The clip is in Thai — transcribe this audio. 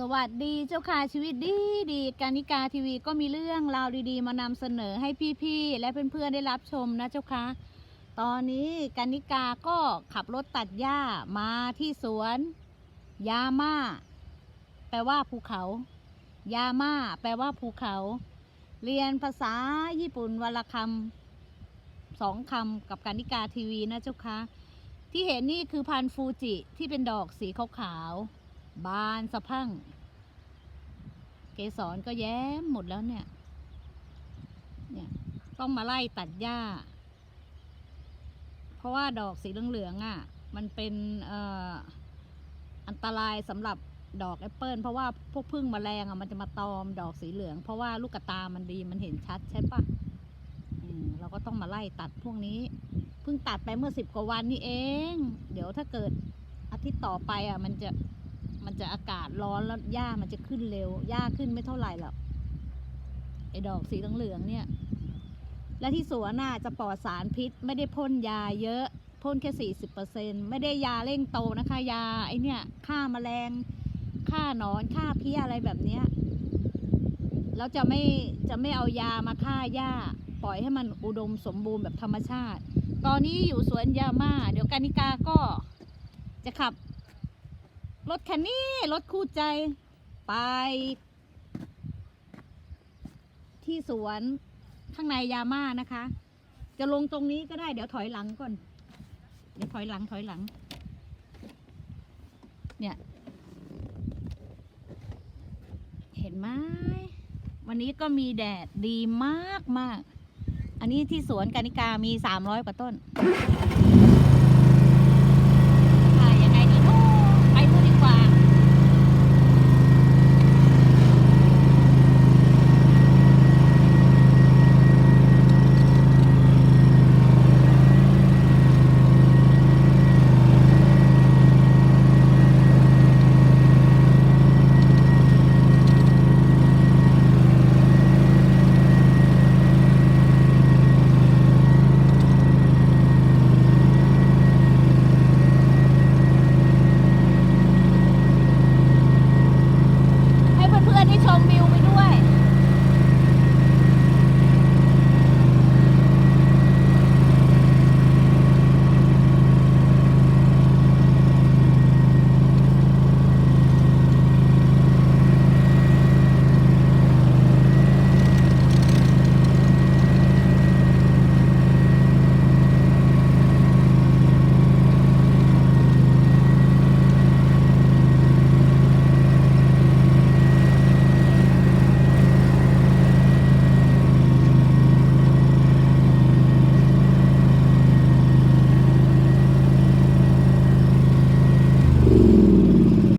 สวัสดีเจ้าค่ะชีวิตดีดีการนิกาทีวีก็มีเรื่องราวดีๆ มานำเสนอให้พี่ๆและเพื่อนๆได้รับชมนะเจ้าค่ะตอนนี้การนิกาก็ขับรถตัดหญ้ามาที่สวนยาม่าแปลว่าภูเขา ยาม่าแปลว่าภูเขา เรียนภาษาญี่ปุ่นวลคำสองคำกับการนิกาทีวีนะเจ้าค่ะที่เห็นนี่คือพันธุ์ฟูจิที่เป็นดอกสีขาวๆ บานสะพังเกสรก็แย้มหมดแล้วเนี่ย เนี่ยต้องมาไล่ตัดหญ้า เพราะว่าดอกสีเหลืองๆอะ มันเป็นออันตรายสำหรับดอกแอปเปิลเพราะว่าพวกพึ่งมแมลงอะมันจะมาตอมดอกสีเหลือง เพราะว่าลูกกตามันดีมันเห็นชัดใช่ปะเราก็ต้องมาไล่ตัดพวกนี้เพิ่งตัดไปเมื่อสิบกว่าวันนี่เอง เดี๋ยวถ้าเกิดอาทิตย์ต่อไปอะ มันจะ มันจะอากาศร้อนแล้วหญ้ามันจะขึ้นเร็วหญ้าขึ้นไม่เท่าไหร่หรอกไอ้ดอกสีเหลืองๆเนี่ย และที่สวนน่ะจะปลอดสารพิษ ไม่ได้พ่นยาเยอะพ่นแค่สี่สิบเปอร์เซ็นไม่ได้ยาเร่งโตนะคะ ยาไอเนี่ยฆ่าแมลงฆ่าหนอนฆ่าเพี้ยอะไรแบบเนี้ยแล้วจะไม่จะไม่เอายามาฆ่าหญ้า ปล่อยให้มันอุดมสมบูรณ์แบบธรรมชาติ ตอนนี้อยู่สวนยาม่า เดี๋ยวกานิกาก็จะขับ รถคันนี้ รถคู่ใจ ไป ที่สวนข้างในยาม่านะคะ จะลงตรงนี้ก็ได้เดี๋ยวถอยหลังก่อน เดี๋ยวถอยหลังถอยหลัง เนี่ย เห็นไหมวันนี้ก็มีแดดดีมากมาก อันนี้ที่สวนกานิกามีสามร้อยกว่าต้น